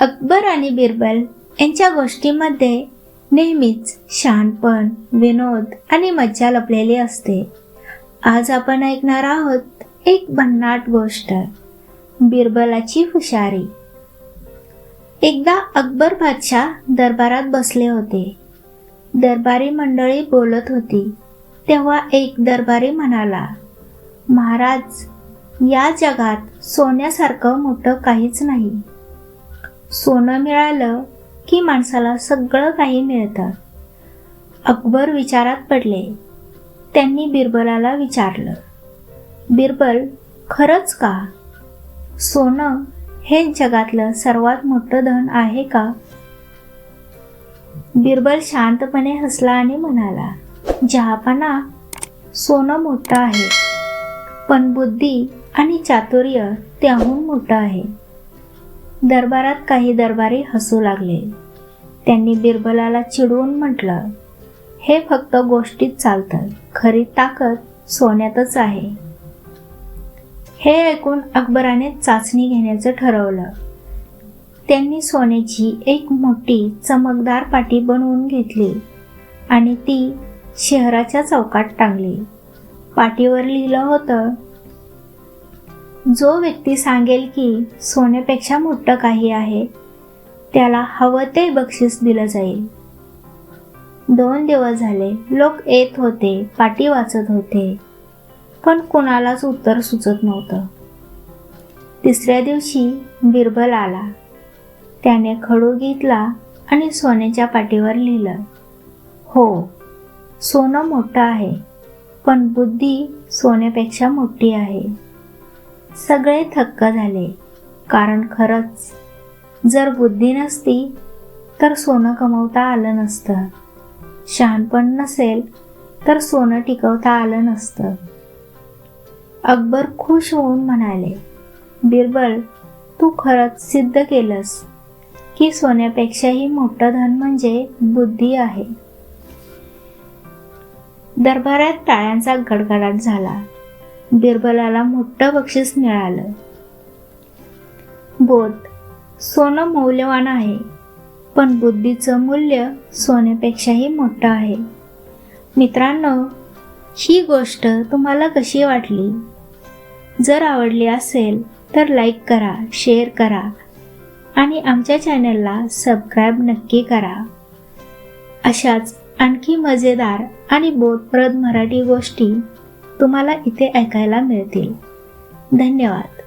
अकबर आणि बिरबल यांच्या गोष्टीमध्ये नेहमीच शहाणपण विनोद आणि मज्जा लपलेली असते. आज आपण ऐकणार आहोत एक भन्नाट गोष्ट. बिरबलाची हुशारी. एकदा अकबर बादशाह दरबारात बसले होते. दरबारी मंडळी बोलत होती. तेव्हा एक दरबारी म्हणाला महाराज या जगात सोन्यासारखं मोठं काहीच नाही. सोनं मिळालं की माणसाला सगळं काही मिळतं. अकबर विचारात पडले. त्यांनी बिरबलाला विचारलं बिरबल खरंच का? सोनं हे जगातलं सर्वात मोठं धन आहे का? बिरबल शांतपणे हसला आणि म्हणाला जहापणा सोनं मोठं आहे पण बुद्धी आणि चातुर्य त्याहून मोठं आहे. दरबारात काही दरबारी हसू लागले. त्यांनी बिरबलाला चिडवून म्हटलं हे फक्त गोष्टीत चालतं. खरी ताकद सोन्यातच आहे. हे ऐकून अकबराने चाचणी घेण्याचं ठरवलं. त्यांनी सोन्याची एक मोठी चमकदार पाटी बनवून घेतली आणि ती शहराच्या चौकात टांगली. पाटीवर लिहिलं होतं जो व्यक्ती सांगेल की सोन्यापेक्षा मोठं काही आहे त्याला हवं ते बक्षीस दिलं जाईल. दोन दिवस झाले लोक येत होते पाटी वाचत होते पण कुणालाच उत्तर सुचत नव्हतं. तिसऱ्या दिवशी बिरबल आला. त्याने खडू घेतला आणि सोन्याच्या पाटीवर लिहिलं हो सोनं मोठं आहे पण बुद्धी सोन्यापेक्षा मोठी आहे. सगळे थक्क झाले. कारण खरंच जर बुद्धी नसती तर सोनं कमवता आलं नसतं. शहाणपण नसेल तर सोनं टिकवता आलं नसतं. अकबर खुश होऊन म्हणाले बिरबल तू खरंच सिद्ध केलंस की सोन्यापेक्षाही मोठं धन म्हणजे बुद्धी आहे. दरबारात टाळ्यांचा गडगडाट झाला. बिरबलाला मोठं बक्षीस मिळालं. बोध. सोनं मौल्यवान आहे पण बुद्धीचं मूल्य सोन्यापेक्षाही मोठं आहे. मित्रांनो ही गोष्ट तुम्हाला कशी वाटली? जर आवडली असेल तर लाईक करा शेअर करा आणि आमच्या चॅनलला सबस्क्राईब नक्की करा. अशाच आणखी मजेदार आणि बोधप्रद मराठी गोष्टी तुम्हाला इथे ऐकायला मिळतील. धन्यवाद.